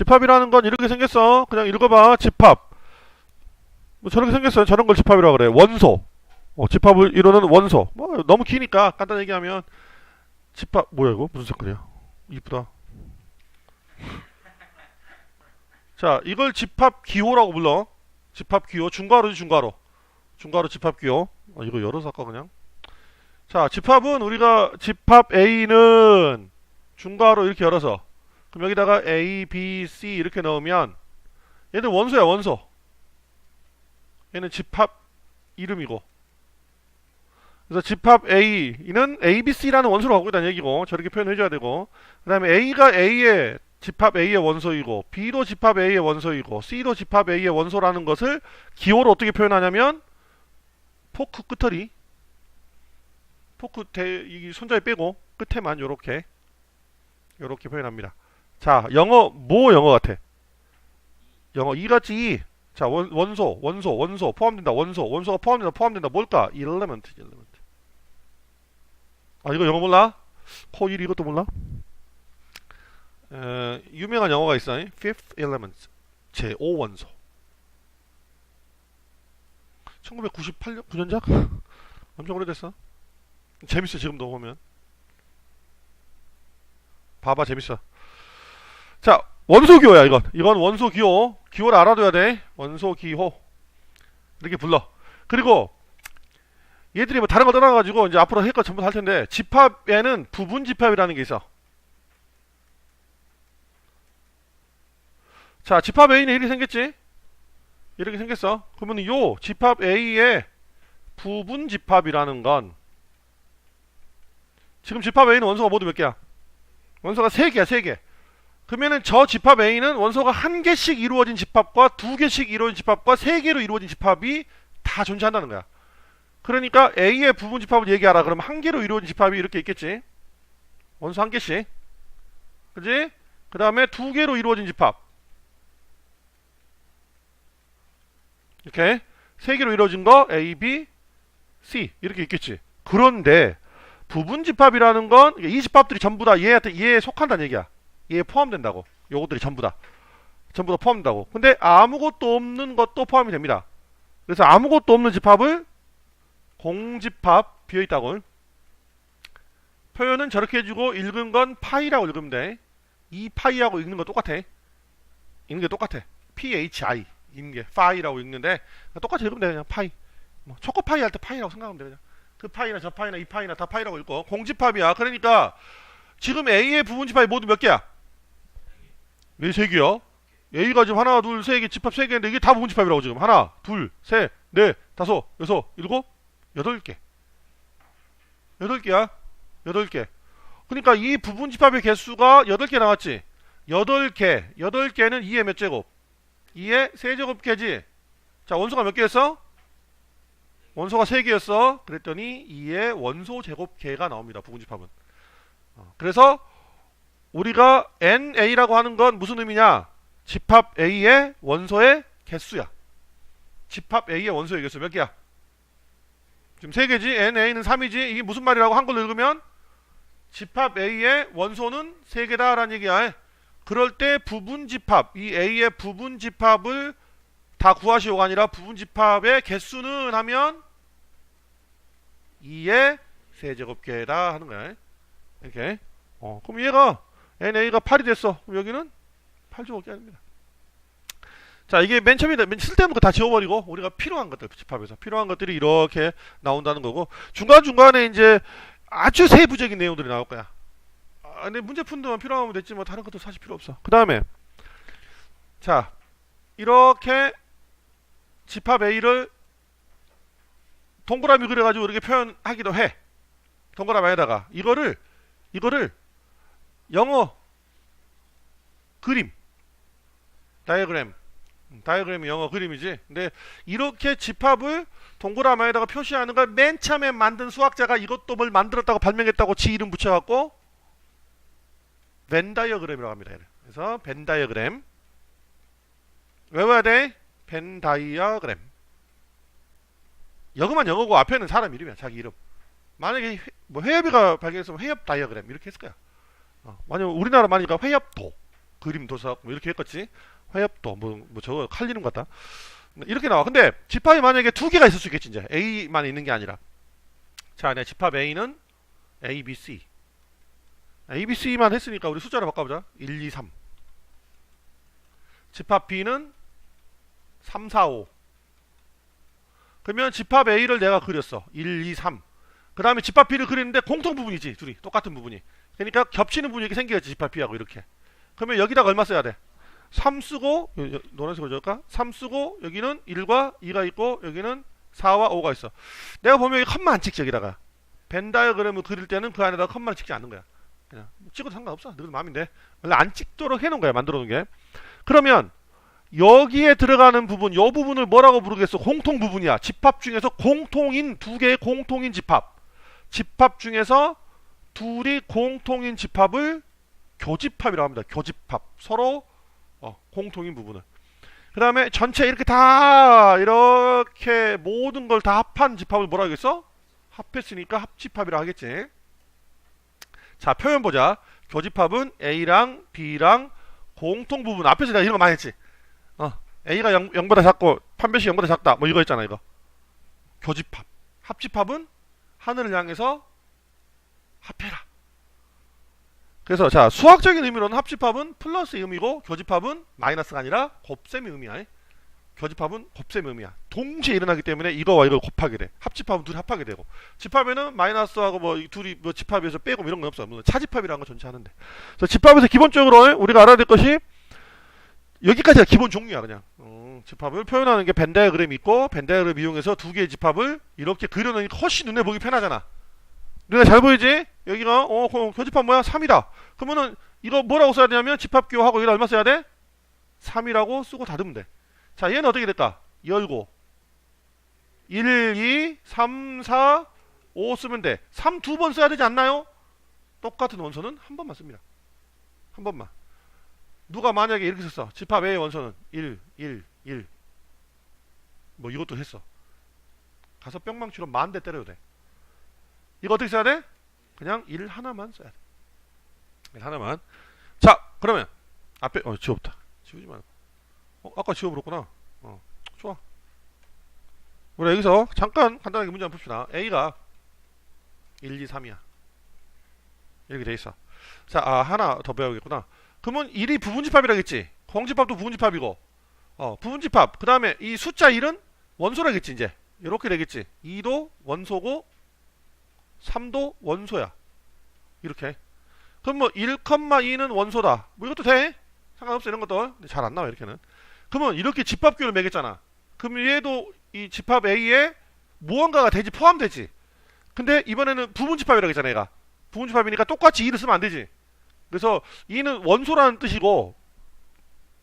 집합이라는 건 이렇게 생겼어. 그냥 읽어봐. 집합. 뭐 저렇게 생겼어요. 저런 걸 집합이라고 그래. 원소. 어, 집합을 이루는 원소. 뭐 너무 기니까 간단히 얘기하면 집합 뭐야 이거 무슨 색깔이야? 이쁘다. 자, 이걸 집합 기호라고 불러. 집합 기호 중괄호지 중괄호. 중괄호 집합 기호. 아, 이거 열어서 할까 그냥. 자, 집합은 우리가 집합 A는 중괄호 이렇게 열어서 그럼 여기다가 A, B, C 이렇게 넣으면 얘들 원소야 원소. 얘는 집합 이름이고. 그래서 집합 A는 A, B, C라는 원소로 갖고 있다는 얘기고 저렇게 표현해줘야 되고 그 다음에 A가 A의 집합 A의 원소이고 B도 집합 A의 원소이고 C도 집합 A의 원소라는 것을 기호로 어떻게 표현하냐면 포크 끝털이 포크 대, 이 손잡이 빼고 끝에만 요렇게 요렇게 표현합니다. 자, 영어 뭐 영어 같아? 영어 이 같이 이. 자, 원, 원소, 원소, 원소 포함된다. 원소, 원소가 포함된다. 포함된다. 뭘까? element, element. 아, 이거 영어 몰라? 코1 이것도 몰라? 에, 유명한 영어가 있어. Fifth element. 제5 원소. 1998년 9년작? 엄청 오래됐어. 재밌어 지금도 보면. 봐봐 재밌어. 자 원소 기호야 이건. 이건 원소 기호. 기호를 알아둬야 돼. 원소 기호. 이렇게 불러. 그리고 얘들이 뭐 다른 거 떠나가지고 이제 앞으로 할 거 전부 다할 텐데 집합에는 부분 집합이라는 게 있어. 자 집합 A는 이렇게 생겼지? 이렇게 생겼어. 그러면 요 집합 A의 부분 집합이라는 건 지금 집합 A는 원소가 모두 몇 개야? 원소가 세 개야, 세 개. 그러면은 저 집합 A는 원소가 한 개씩 이루어진 집합과 두 개씩 이루어진 집합과 세 개로 이루어진 집합이 다 존재한다는 거야. 그러니까 A의 부분 집합을 얘기하라. 그러면 한 개로 이루어진 집합이 이렇게 있겠지. 원소 한 개씩. 그지? 그 다음에 두 개로 이루어진 집합. 이렇게 세 개로 이루어진 거 A, B, C 이렇게 있겠지. 그런데 부분 집합이라는 건 이 집합들이 전부 다 얘한테 얘에 속한다는 얘기야. 얘에 포함된다고. 요것들이 전부 다 전부 다 포함된다고. 근데 아무것도 없는 것도 포함이 됩니다. 그래서 아무것도 없는 집합을 공집합 비어 있다고. 표현은 저렇게 해주고 읽은 건 파이라고 읽으면 돼. 이 파이하고 읽는 거 똑같아. 읽는 게 똑같아. P H I 읽는 게 파이라고 읽는데 똑같이 읽으면 돼 그냥 파이. 뭐 초코파이 할 때 파이라고 생각하면 돼 그냥. 그 파이나 저 파이나 이 파이나 다 파이라고 읽고 공집합이야. 그러니까 지금 A의 부분 집합이 모두 몇 개야? 네, 세 개요. A가 지금 하나, 둘, 세 개, 집합 세 개인데 이게 다 부분 집합이라고 지금. 하나, 둘, 셋, 넷, 다섯, 여섯, 일곱, 여덟 개. 여덟 개야. 여덟 개. 그러니까 이 부분 집합의 개수가 여덟 개 나왔지. 여덟 개. 여덟 개는 2의 몇 제곱? 2의 세제곱개지. 자, 원소가 몇 개였어? 원소가 3개였어. 그랬더니 2의 원소 제곱개가 나옵니다. 부분 집합은. 어, 그래서 우리가 NA라고 하는 건 무슨 의미냐? 집합 A의 원소의 개수야. 집합 A의 원소의 개수 몇 개야? 지금 3개지? NA는 3이지? 이게 무슨 말이라고 한글로 읽으면 집합 A의 원소는 3개다 라는 얘기야. 그럴 때 부분 집합, 이 A의 부분 집합을 다 구하시오가 아니라 부분 집합의 개수는 하면 2의 세제곱개다 하는 거야. 이렇게. 어, 그럼 얘가 NA가 8이 됐어. 여기는 8제곱개 아닙니다. 자, 이게 맨 처음에 맨 쓸데없는 거 다 지워버리고 우리가 필요한 것들 집합에서 필요한 것들이 이렇게 나온다는 거고 중간 중간에 이제 아주 세부적인 내용들이 나올 거야. 아, 근데 문제 푸는 동안 필요하면 됐지 뭐 다른 것도 사실 필요 없어. 그 다음에 자 이렇게 집합 A를 동그라미 그려가지고 이렇게 표현하기도 해. 동그라미에다가 이거를 이거를 영어 그림 다이어그램 음, 다이어그램이 영어 그림이지. 근데 이렇게 집합을 동그라미에다가 표시하는 걸 맨 처음에 만든 수학자가 이것도 뭘 만들었다고 발명했다고 지 이름 붙여갖고 벤 다이어그램이라고 합니다. 그래서 벤 다이어그램 외워야 돼. 벤 다이어그램. 영어만 영어고 앞에는 사람 이름이야. 자기 이름. 만약에 회, 뭐 회협이가 발견했으면 회협 다이어그램 이렇게 했을 거야. 어, 만약 우리나라 많으니까 회협도 그림 도석 뭐 이렇게 했겠지? 화엽도 뭐, 뭐 저거 칼리는 것 같다. 이렇게 나와. 근데 집합이 만약에 두 개가 있을 수 있겠지 이제. A만 있는 게 아니라. 자내 집합 A는 A, B, C. A, B, C만 했으니까 우리 숫자로 바꿔보자. 1, 2, 3 집합 B는 3, 4, 5 그러면 집합 A를 내가 그렸어. 1, 2, 3 그 다음에 집합 B를 그리는데 공통 부분이지 둘이. 똑같은 부분이. 그러니까 겹치는 부분이 이렇게 생겨야지 집합 B하고 이렇게. 그러면 여기다가 얼마 써야 돼? 3 쓰고 노란색으로 적을까? 3 쓰고 여기는 1과 2가 있고 여기는 4와 5가 있어. 내가 보면 여기 컴만 안 찍지 여기다가. 벤 다이어그램을 그릴 때는 그 안에다가 컴만 찍지 않는 거야. 그냥 찍어도 상관없어. 늘 마음인데. 원래 안 찍도록 해놓은 거야 만들어 놓은 게. 그러면 여기에 들어가는 부분 요 부분을 뭐라고 부르겠어? 공통 부분이야. 집합 중에서 공통인 두 개의 공통인 집합 집합 중에서 둘이 공통인 집합을 교집합이라고 합니다. 교집합. 서로 어, 공통인 부분을. 그 다음에 전체 이렇게 다 이렇게 모든 걸 다 합한 집합을 뭐라 하겠어? 합했으니까 합집합이라 하겠지. 자 표현 보자. 교집합은 A랑 B랑 공통 부분. 앞에서 내가 이런 거 많이 했지. 어, A가 0, 0보다 작고 판별식 0보다 작다. 뭐 이거 있잖아 이거. 교집합. 합집합은 하늘을 향해서 합해라. 그래서 자 수학적인 의미로는 합집합은 플러스의 의미고 교집합은 마이너스가 아니라 곱셈의 의미야. 교집합은 곱셈의 의미야. 동시에 일어나기 때문에 이거와 이걸 곱하게 돼. 합집합은 둘이 합하게 되고. 집합에는 마이너스하고 뭐이 둘이 뭐 집합에서 빼고 뭐 이런 건 없어. 물론 차집합이라는 건 전체 하는데. 그래서 집합에서 기본적으로 우리가 알아야 될 것이 여기까지가 기본 종류야 그냥. 어, 집합을 표현하는 게 벤다이어그램이 있고 벤다이어그램 이용해서 두 개의 집합을 이렇게 그려놓으니까 훨씬 눈에 보기 편하잖아 눈에 잘 보이지? 여기가 어그 교집합 뭐야? 3이다 그러면은 이거 뭐라고 써야 되냐면 집합교하고 여기다 얼마 써야 돼? 3이라고 쓰고 닫으면 돼 자 얘는 어떻게 될까? 열고 1, 2, 3, 4, 5 쓰면 돼 3 두 번 써야 되지 않나요? 똑같은 원소는 한 번만 씁니다 한 번만 누가 만약에 이렇게 썼어. 집합 A의 원소는 1, 1, 1. 뭐 이것도 했어. 가서 뿅망치로 만 대 때려도 돼. 이거 어떻게 써야 돼? 그냥 1 하나만 써야 돼. 1 하나만. 자, 그러면 앞에 어 지워부터. 지우지 마. 어, 아까 지워버렸구나. 어, 좋아. 우리 여기서 잠깐 간단하게 문제 한번 풉시다. A가 1, 2, 3이야. 이렇게 돼 있어. 자, 아, 하나 더 배우겠구나. 그러면 1이 부분집합이라겠지. 공집합도 부분집합이고. 어, 부분집합. 그 다음에 이 숫자 1은 원소라겠지, 이제. 이렇게 되겠지. 2도 원소고, 3도 원소야. 이렇게. 그럼 뭐 1,2는 원소다. 뭐 이것도 돼. 상관없어, 이런 것도. 잘 안 나와, 이렇게는. 그러면 이렇게 집합규를 매겼잖아. 그럼 얘도 이 집합 A에 무언가가 되지, 포함되지. 근데 이번에는 부분집합이라고 했잖아, 얘가. 부분집합이니까 똑같이 2를 쓰면 안 되지. 그래서 이는 원소라는 뜻이고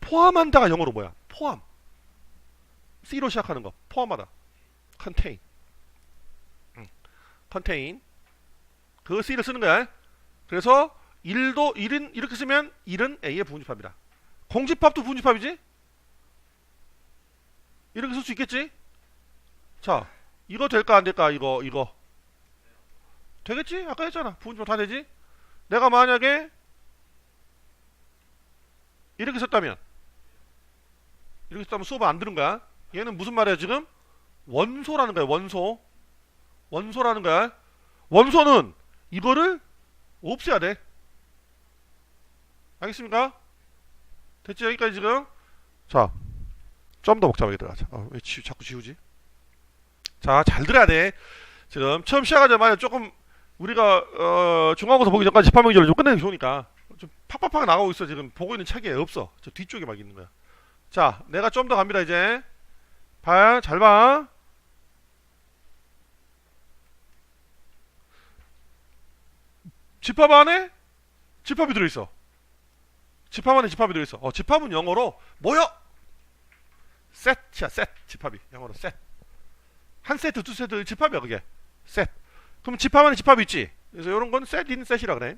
포함한다가 영어로 뭐야? 포함. C로 시작하는 거. 포함하다. 응. contain. 그 C를 쓰는 거야. 그래서 1도 1은 이렇게 쓰면 1은 A의 부분집합이다. 공집합도 부분집합이지? 이렇게 쓸 수 있겠지? 자, 이거 될까 안 될까? 이거 이거 되겠지? 아까 했잖아. 부분집합 다 되지? 내가 만약에 이렇게 썼다면 이렇게 썼다면 수업 안 들은 거야? 얘는 무슨 말이야 지금? 원소라는 거야 원소. 원소라는 거야. 원소는 이거를 없애야 돼. 알겠습니까? 됐지? 여기까지 지금? 자 좀 더 복잡하게 들어가자. 어, 왜 지, 자꾸 지우지? 자 잘 들어야 돼. 지금 처음 시작하자마자 조금 우리가 어, 중간고사 보기 전까지 집합명제를 좀 끝내기 좋으니까. 좀 팍팍팍 나가고 있어 지금. 보고 있는 책에 없어. 저 뒤쪽에 막 있는 거야 자 내가 좀 더 갑니다 이제. 봐 잘 봐. 집합 안에 집합이 들어있어. 집합 안에 집합이 들어있어. 어 집합은 영어로 뭐요? 셋이야 셋 집합이. 영어로 셋한 세트 두 세트 집합이야 그게. 셋 그럼 집합 안에 집합이 있지? 그래서 이런 건 셋인 셋이라 그래.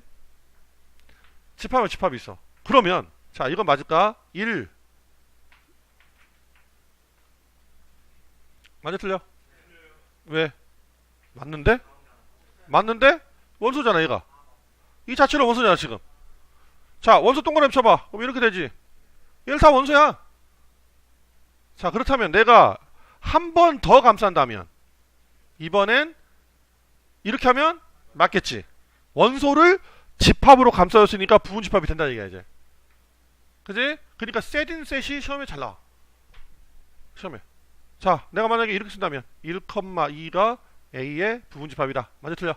집합에 집합이 있어. 그러면 자 이건 맞을까? 1 맞아 틀려? 왜? 맞는데? 맞는데? 원소잖아 얘가 이 자체로 원소잖아 지금 자 원소 동그라미 쳐봐 그럼 이렇게 되지 얘를 다 원소야 자 그렇다면 내가 한 번 더 감싼다면 이번엔 이렇게 하면 맞겠지 원소를 집합으로 감싸줬으니까 부분 집합이 된다는 얘기야 이제 그지? 그러니까 셋인 셋이 시험에 잘 나와 시험에 자 내가 만약에 이렇게 쓴다면 1,2가 A의 부분 집합이다. 맞아 틀려?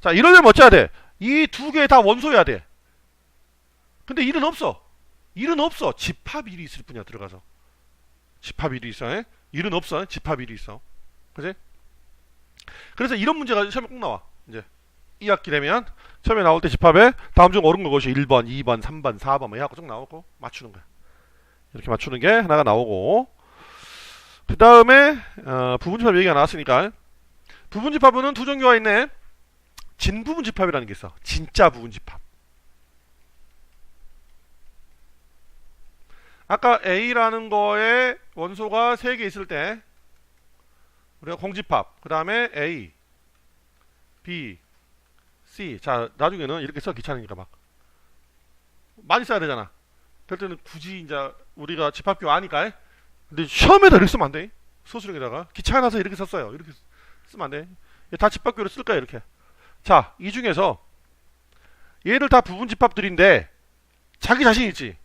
자 이러려면 어찌해야 돼? 이 두 개 다 원소여야 돼. 근데 1은 없어. 1은 없어. 집합 1이 있을 뿐이야 들어가서. 집합 1이 있어 에? 1은 없어 집합 1이 있어. 그지? 그래서 이런 문제가 시험에 꼭 나와 이제. 2학기 되면 처음에 나올 때 집합에 다음 중 옳은 것이 1번, 2번, 3번, 4번 뭐 해갖고 쭉 나오고 맞추는 거야. 이렇게 맞추는 게 하나가 나오고 그 다음에 어, 부분집합 얘기가 나왔으니까 부분집합은 두 종류가 있네. 진부분집합이라는 게 있어. 진짜 부분집합. 아까 A라는 거에 원소가 3개 있을 때 우리가 공집합 그 다음에 A, B, C. 자, 나중에는 이렇게 써 귀찮으니까 막 많이 써야 되잖아. 그럴 때는 굳이 이제 우리가 집합교 아니까. 근데 시험에다 이렇게 쓰면 안 돼. 소수령에다가 귀찮아서 이렇게 썼어요. 이렇게 쓰면 안 돼. 다 집합교로 쓸까요? 이렇게. 자, 이 중에서 얘들 다 부분 집합들인데 자기 자신 있지.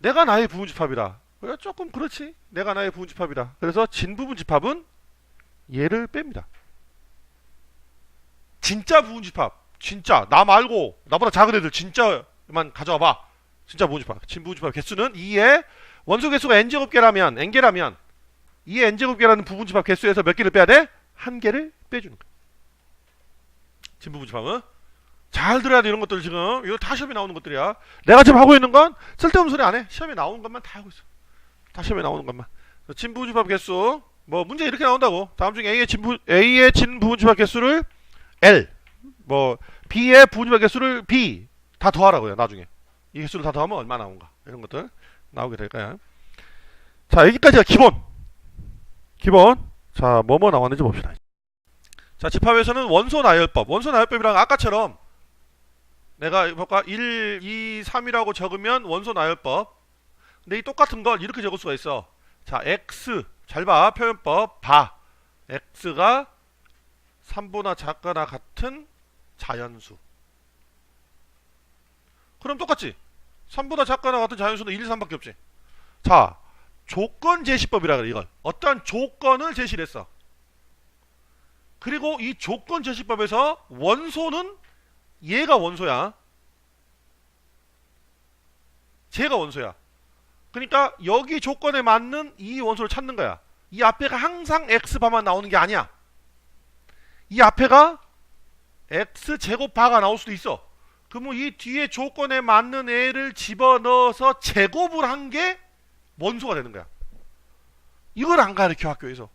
내가 나의 부분 집합이다. 그래, 조금 그렇지. 내가 나의 부분 집합이다. 그래서 진 부분 집합은 얘를 뺍니다. 진짜 부분 집합. 진짜 나 말고 나보다 작은 애들 진짜만 가져와 봐. 진짜 부분 집합. 진 부분 집합 개수는 2의 원소 개수가 n제곱 개라면 n개라면 2의 n제곱 개라는 부분 집합 개수에서 몇 개를 빼야 돼? 한 개를 빼주는 거야. 진 부분 집합은 잘 들어야 돼 이런 것들 지금 이거 다 시험에 나오는 것들이야. 내가 지금 하고 있는 건 쓸데없는 소리 안 해. 시험에 나오는 것만 다 하고 있어. 다 시험에 나오는 것만. 진 부분 집합 개수 뭐 문제 이렇게 나온다고. 다음 중에 A의 진 부, A의 진 부분 집합 개수를 L 뭐 B의 부분집합 개수를 B 다 더하라고요 나중에 이 개수를 다 더하면 얼마 나온가? 이런 것들 나오게 될 거야. 자 여기까지가 기본. 기본. 자 뭐뭐 나왔는지 봅시다. 자 집합에서는 원소 나열법. 원소 나열법이랑 아까처럼 내가 볼까? 1, 2, 3이라고 적으면 원소 나열법. 근데 이 똑같은 걸 이렇게 적을 수가 있어. 자 x. 잘 봐. 표현법. 봐 x가 3보다 작거나 같은 자연수. 그럼 똑같지? 3보다 작거나 같은 자연수는 1, 2, 3밖에 없지. 자, 조건 제시법이라 그래 이걸. 어떤 조건을 제시를 했어. 그리고 이 조건 제시법에서 원소는 얘가 원소야. 쟤가 원소야. 그러니까 여기 조건에 맞는 이 원소를 찾는 거야. 이 앞에가 항상 x바만 나오는 게 아니야. 이 앞에가 x 제곱 바가 나올 수도 있어. 그러면 이 뒤에 조건에 맞는 애를 집어넣어서 제곱을 한 게 원소가 되는 거야. 이걸 안 가르쳐 학교에서.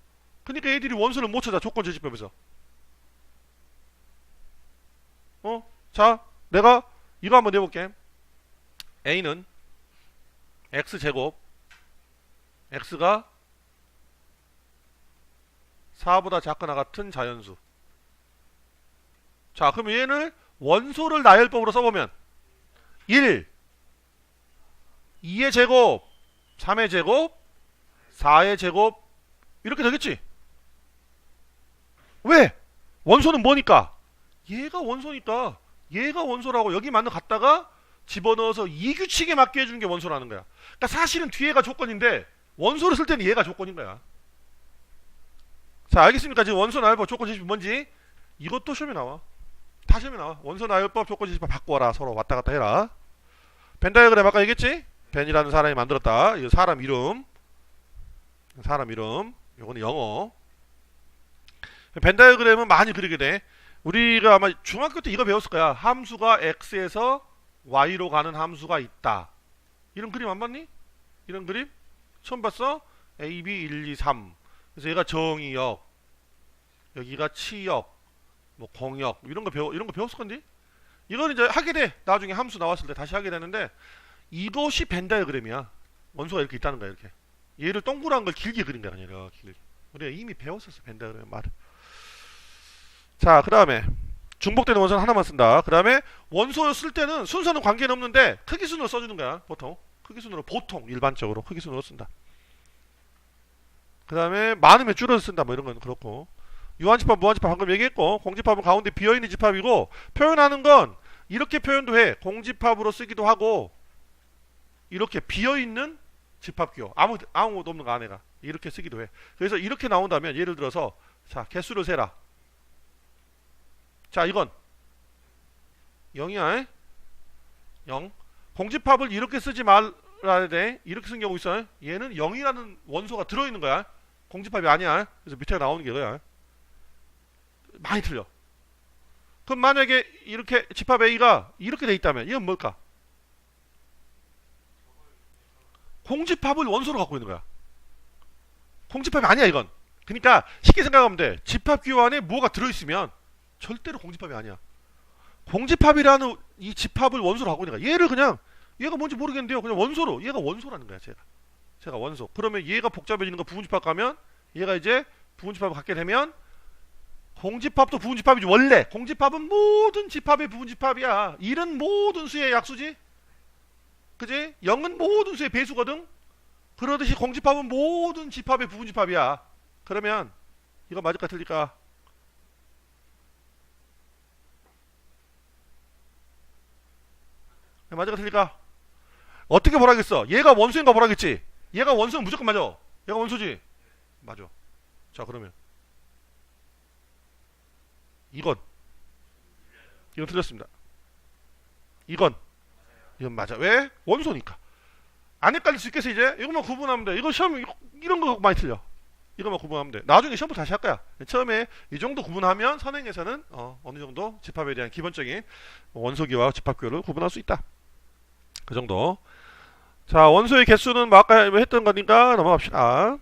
그러니까 애들이 원소를 못 찾아 조건 제시법에서. 어? 자, 내가 이거 한번 내볼게. a는 x 제곱 x가 4보다 작거나 같은 자연수. 자, 그럼 얘를 원소를 나열법으로 써보면 1, 2의 제곱, 3의 제곱, 4의 제곱 이렇게 되겠지? 왜? 원소는 뭐니까? 얘가 원소니까 얘가 원소라고 여기 맞는 갖다가 집어넣어서 이 규칙에 맞게 해주는 게 원소라는 거야. 그러니까 사실은 뒤에가 조건인데 원소를 쓸 때는 얘가 조건인 거야. 자, 알겠습니까? 지금 원소 나열법 조건 제시법 뭔지 이것도 시험에 나와. 다 시험에 나와. 원소 나열법 조건 제시법 바꿔라. 서로 왔다 갔다 해라. 벤 다이어그램 아까 얘기했지? 벤이라는 사람이 만들었다. 이거 사람 이름. 사람 이름. 요거는 영어. 벤 다이어그램은 많이 그리게 돼. 우리가 아마 중학교 때 이거 배웠을 거야. 함수가 x에서 y로 가는 함수가 있다. 이런 그림 안 봤니? 이런 그림? 처음 봤어? a, b, 1, 2, 3. 그래서 얘가 정의역, 여기가 치역, 뭐 공역 이런 거 배워 이런 거 배웠을 건데. 이거는 이제 하게 돼. 나중에 함수 나왔을 때 다시 하게 되는데 이것이 벤 다이어그램이야. 원소가 이렇게 있다는 거야 이렇게. 얘를 동그란 걸 길게 그린 거야 아니라 길게. 우리가 이미 배웠었어 벤 다이어그램 말을. 자, 그 다음에 중복되는 원소는 하나만 쓴다. 그 다음에 원소 쓸 때는 순서는 관계는 없는데 크기 순으로 써주는 거야. 보통 크기 순으로 보통 일반적으로 크기 순으로 쓴다. 그 다음에 많으면 줄여서 쓴다. 뭐 이런 건 그렇고 유한집합, 무한집합 방금 얘기했고 공집합은 가운데 비어있는 집합이고 표현하는 건 이렇게 표현도 해. 공집합으로 쓰기도 하고 이렇게 비어있는 집합기호 아무 아무것도 없는 거 안에가 이렇게 쓰기도 해. 그래서 이렇게 나온다면 예를 들어서 자 개수를 세라. 자 이건 0이야. 0. 공집합을 이렇게 쓰지 말아야 돼. 이렇게 쓴 경우 있어요. 얘는 0이라는 원소가 들어있는 거야. 공집합이 아니야. 그래서 밑에 나오는 게 그거야. 많이 틀려. 그럼 만약에 이렇게 집합 A가 이렇게 돼 있다면 이건 뭘까? 공집합을 원소로 갖고 있는 거야. 공집합이 아니야 이건. 그러니까 쉽게 생각하면 돼. 집합 안에 뭐가 들어있으면 절대로 공집합이 아니야. 공집합이라는 이 집합을 원소로 갖고 있는 거야. 얘를 그냥 얘가 뭔지 모르겠는데요. 그냥 원소로 얘가 원소라는 거야. 제가 제가 원소. 그러면 얘가 복잡해지는 거 부분집합 가면 얘가 이제 부분집합을 갖게 되면 공집합도 부분집합이지 원래 공집합은 모든 집합의 부분집합이야. 1은 모든 수의 약수지. 그지? 0은 모든 수의 배수거든. 그러듯이 공집합은 모든 집합의 부분집합이야. 그러면 이거 맞을까 틀릴까? 네, 맞을까 틀릴까? 어떻게 보라겠어? 얘가 원소인가 보라겠지? 얘가 원소는 무조건 맞아. 얘가 원소지? 맞아. 자 그러면 이건 이건 틀렸습니다. 이건 이건 맞아. 왜? 원소니까. 안 헷갈릴 수 있겠어 이제? 이것만 구분하면 돼. 이거 시험 이런 거 많이 틀려. 이것만 구분하면 돼. 나중에 시험부터 다시 할 거야. 처음에 이 정도 구분하면 선행에서는 어, 어느 정도 집합에 대한 기본적인 원소기와 집합교를 구분할 수 있다. 그 정도. 자 원소의 개수는 뭐 아까 했던 거니까 넘어갑시다.